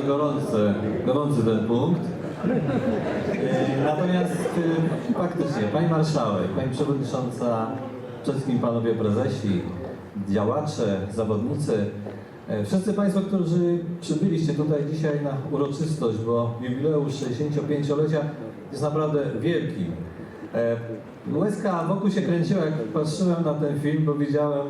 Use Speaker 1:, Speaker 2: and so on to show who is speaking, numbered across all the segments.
Speaker 1: gorący, gorący ten punkt. E, Natomiast e, faktycznie, Pani Marszałek, Pani Przewodnicząca, przede wszystkim Panowie Prezesi, działacze, zawodnicy, e, wszyscy Państwo, którzy przybyliście tutaj dzisiaj na uroczystość, bo jubileusz 65-lecia jest naprawdę wielki. E, Łezka wokół się kręciła, jak patrzyłem na ten film, bo widziałem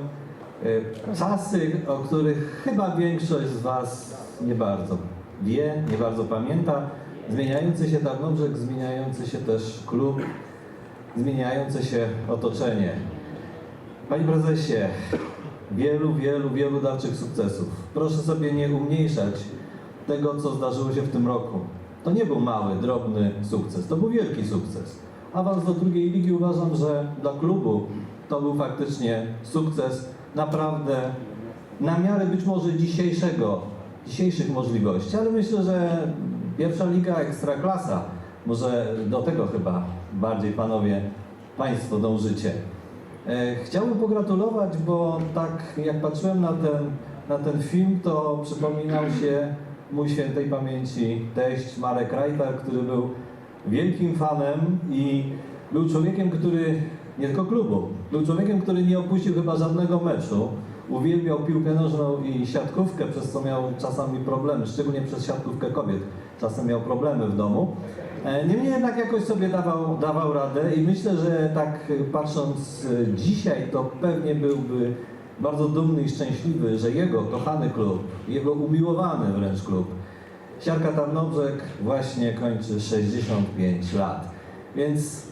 Speaker 1: czasy, o których chyba większość z Was nie bardzo wie, nie bardzo pamięta. Zmieniający się Tarnobrzeg, zmieniający się też klub, zmieniające się otoczenie. Panie prezesie, wielu, wielu, wielu dalszych sukcesów. Proszę sobie nie umniejszać tego, co zdarzyło się w tym roku. To nie był mały, drobny sukces, to był wielki sukces. Awans do drugiej ligi uważam, że dla klubu to był faktycznie sukces naprawdę na miarę być może dzisiejszego, dzisiejszych możliwości, ale myślę, że pierwsza liga ekstraklasa, może do tego chyba bardziej panowie, państwo dążycie. E, Chciałbym pogratulować, bo tak jak patrzyłem na ten, na ten film, to przypominał się mój świętej pamięci teść Marek Rajtar, który był wielkim fanem i był człowiekiem, który nie tylko klubu, był człowiekiem, który nie opuścił chyba żadnego meczu. Uwielbiał piłkę nożną i siatkówkę, przez co miał czasami problemy, szczególnie przez siatkówkę kobiet. Czasem miał problemy w domu. E, Niemniej jednak jakoś sobie dawał, dawał radę i myślę, że tak patrząc e, dzisiaj, to pewnie byłby bardzo dumny i szczęśliwy, że jego kochany klub, jego umiłowany wręcz klub, Siarka Tarnobrzeg właśnie kończy 65 lat. Więc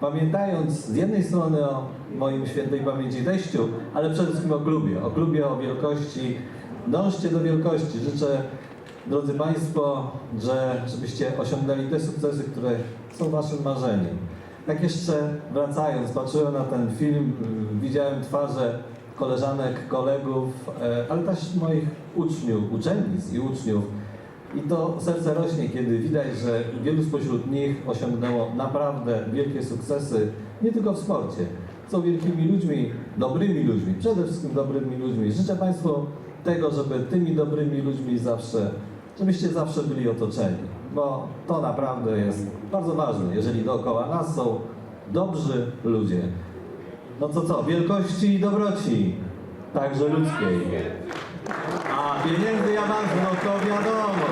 Speaker 1: pamiętając z jednej strony o moim świętej pamięci teściu, ale przede wszystkim o klubie, o klubie, o wielkości, dążcie do wielkości. Życzę, drodzy Państwo, że, żebyście osiągnęli te sukcesy, które są Waszym marzeniem. Tak jeszcze wracając, patrzyłem na ten film, y, widziałem twarze koleżanek, kolegów, e, ale też moich uczniów, uczennic i uczniów. I to serce rośnie, kiedy widać, że wielu spośród nich osiągnęło naprawdę wielkie sukcesy, nie tylko w sporcie. Są wielkimi ludźmi, dobrymi ludźmi, przede wszystkim dobrymi ludźmi. Życzę Państwu tego, żeby tymi dobrymi ludźmi zawsze, żebyście zawsze byli otoczeni, bo to naprawdę jest bardzo ważne, jeżeli dookoła nas są dobrzy ludzie. No to co, wielkości i dobroci, także ludzkiej. A pieniędzy i awansu, no to wiadomo.